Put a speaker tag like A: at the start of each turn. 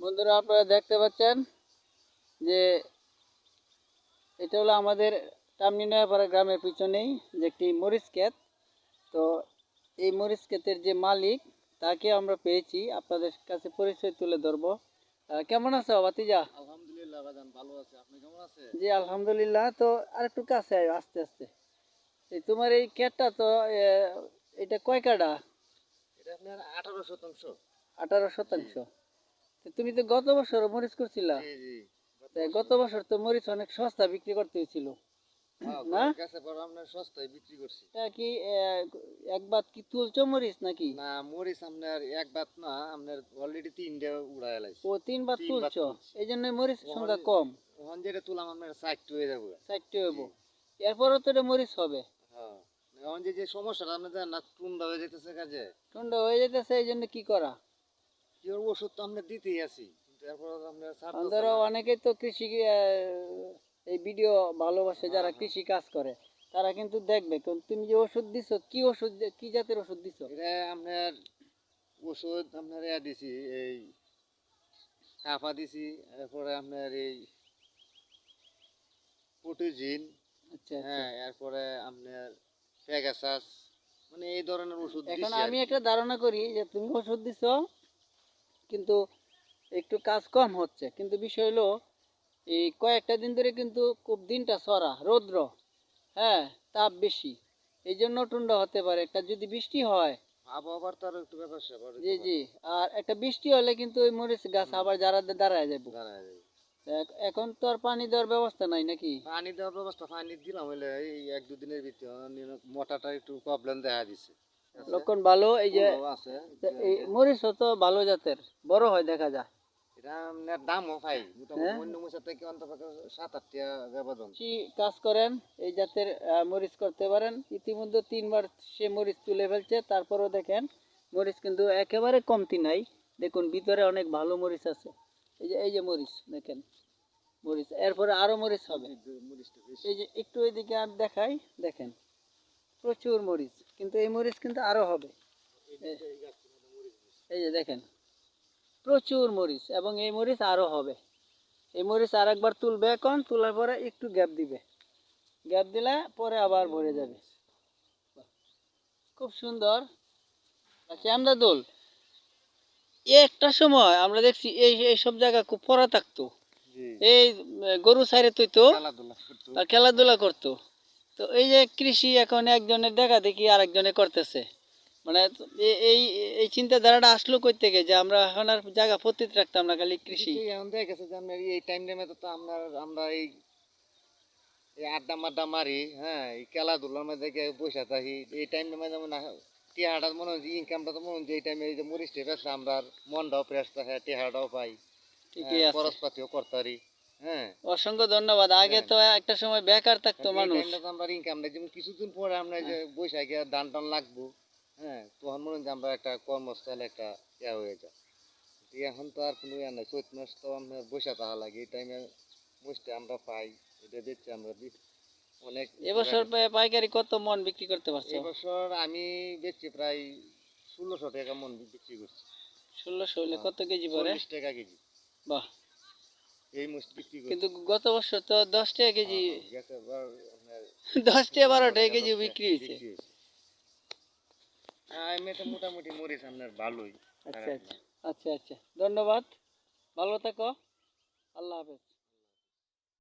A: বন্ধুরা আপনারা দেখতে পাচ্ছেন যে এটা হলো আমাদের টামনিনয়াপাড়া গ্রামের পিছনেই যে একটি মরিচ ক্ষেত। তো এই মরিচ ক্ষেতের যে মালিক তাকে আমরা পেয়েছি। আপনাদের কাছে পরিচয় তুলে ধরবো। কেমন আছো বাতিজা
B: আলহামদুলিল্লাহ বাজান ভালো আছে। আপনি কেমন আছে
A: জি আলহামদুলিল্লাহ। তো আরেকটু কাছে আয় আস্তে আস্তে। এই তোমার এই ক্ষেতটা তো এটা কয় কাটা
B: এটা আপনার আঠারো শতাংশ।
A: আঠারো শতাংশ। তুমি তো গত বছর মরিচ করছিলা। গত বছর তো মরিচ অনেক সস্তা বিক্রি করতে হয়েছিল।
B: হ্যাঁ,
A: না?
B: ঘরের কাছে পর আপনার সস্তায় বিক্রি করছি।
A: এটা কি এক বাদ কি তুলছো মরিচ নাকি?
B: না মরিচ আপনার এক বাত না আপনার অলরেডি তিনটে উড়াই লাইছে।
A: ও তিন
B: বাত
A: তুলছো? এই জন্য মরিচ সংখ্যা কম।
B: ওখান যেটা তুলাম আপনার চারটে হয়ে যাবে।
A: এরপরও তো এটা মরিচ হবে।
B: হ্যাঁ এখন যে যে সমস্যাটা আপনার জানেন না টুন্ডা হয়ে যেতেছে কাজে।
A: ঠান্ডা হয়ে যেতেছে এই জন্য কি করা?
B: কি ওষুধ তো আমরা দিতেই আছি কিন্তু এরপর আপনার ছাড়তেছে
A: ধরো অনেকেই তো কৃষি এই ভিডিও ভালোবাসে
B: হ্যাঁ,
A: যারা কৃষি কাজ করে তারা কিন্তু দেখবে তুমি যে ওষুধ দিছো কি ওষুধ কি জাতের ওষুধ দিছো?
B: এটা আপনার ওষুধ আপনার ইয়া দিছি এই কাফা দিছি এরপরে আপনার এই প্রোটিজিন
A: আচ্ছা আচ্ছা।
B: হ্যাঁ এরপরে আপনার মানে এই ধরনের ওষুধ
A: এখন আমি একটা ধারণা করি যে তুমি ওষুধ দিছো কিন্তু একটু কাজ কম হচ্ছে। কিন্তু বিষয় হলো এই কয়েকটা দিন ধরে কিন্তু খুব দিনটা সরা রৌদ্র হ্যাঁ তাপ বেশি। এই জন্য টুন্ডা হতে পারে। একটা যদি বৃষ্টি হয়
B: আবহাওয়ার একটু ব্যাপার স্যাপার
A: জি জি আর একটা বৃষ্টি হলে কিন্তু ওই মরিচ গাছ আবার যারা দাঁড়ায় যাবে
B: দাঁড়ায় যাবে।
A: এখন তো আর পানি দেওয়ার ব্যবস্থা নাই নাকি?
B: পানি দেওয়ার ব্যবস্থা পানি দিলাম হইলে এই এক দুদিনের ভিতরে মোটাটা একটু প্রবলেম দেখা দিছে।
A: লক্ষণ ভালো এই যে মরিচ তো ভালো জাতের বড় হয় দেখা যায়।
B: দামও পাই মোটামুটি
A: হ্যাঁ?
B: অন্য মশার থেকে সাত আট টাকা ব্যবধান।
A: কৃষি কাজ করেন এই জাতের মরিচ করতে পারেন। ইতিমধ্যে তিনবার সে মরিচ তুলে ফেলছে তারপরেও দেখেন মরিচ কিন্তু একেবারে কমতি নাই। দেখুন ভিতরে অনেক ভালো মরিচ আছে। এই যে এই যে মরিচ দেখেন মরিচ এরপরে আরও মরিচ হবে। এই যে একটু এদিকে আর দেখাই দেখেন। প্রচুর মরিচ কিন্তু এই মরিচ কিন্তু আরও হবে। এই যে দেখেন প্রচুর মরিচ এবং এই মরিচ আরও হবে। এই মরিচ আর একবার তুলবে এখন তোলার পরে একটু গ্যাপ দিবে। গ্যাপ দিলে পরে আবার ভরে যাবে। খুব সুন্দর। আচ্ছা আমরা দোল একটা সময় আমরা দেখছি এই এই সব জায়গা খুব পড়া থাকতো। এই গরু সাইরে তুই তো
B: খেলাধুলা করতো।
A: তো এই যে কৃষি এখন একজনের দেখা দেখি আরেকজনে করতেছে। মানে এই এই চিন্তাধারাটা আসলো কই থেকে যে আমরা এখন আর জায়গা পতিত রাখতাম না খালি কৃষি।
B: এখন দেখা গেছে যে আপনার এই টাইম টাইমে তো আমরা আমরা এই এই আড্ডা মাড্ডা মারি হ্যাঁ এই খেলাধুলার মধ্যে গিয়ে বসে থাকি। এই টাইম টাইমে যেমন টিহাটা মনে হচ্ছে ইনকামটা তো মনে হচ্ছে এই টাইমে এই যে মরিচটা বেসলে আমরা মনটাও ফ্রেশ থাকে টিহাটাও পাই। হ্যাঁ,
A: আছে।
B: খরচপাতিও করতে পারি। হ্যাঁ
A: অসংখ্য ধন্যবাদ। আগে তো একটা সময় বেকার থাকতো মানুষ।
B: আমরা ইনকাম নেই যেমন কিছুদিন পরে আমরা যে বৈশাখ গিয়ে ধান টান লাগবো হ্যাঁ তখন মনে হচ্ছে আমরা একটা কর্মস্থলে একটা ইয়া হয়ে যায় এখন তো আর কোনো ইয়া নাই। চৈত মাস তো আমরা বৈশাখ থাকা লাগে। এই টাইমে বসতে আমরা পাই এটা দেখছি আমরা। অনেক
A: এবছর পাইকারি কত মন বিক্রি করতে পারছ?
B: এবছর আমি বেচছি প্রায় ষোলোশো টাকা মন বিক্রি করছি।
A: ষোলোশো হলে কত কেজি পরে
B: টাকা কেজি।
A: বাহ।
B: এই মাছ বিক্রি
A: কিন্তু গত বছর তো দশ টাকা কেজি
B: আপনার
A: দশ টাকা বারো টাকা কেজি বিক্রি হয়েছে।
B: তো এমনিতে মোটামুটি মরিচ আপনার ভালোই।
A: আচ্ছা আচ্ছা। আচ্ছা আচ্ছা। ধন্যবাদ। ভালো থাকো। আল্লাহ হাফেজ।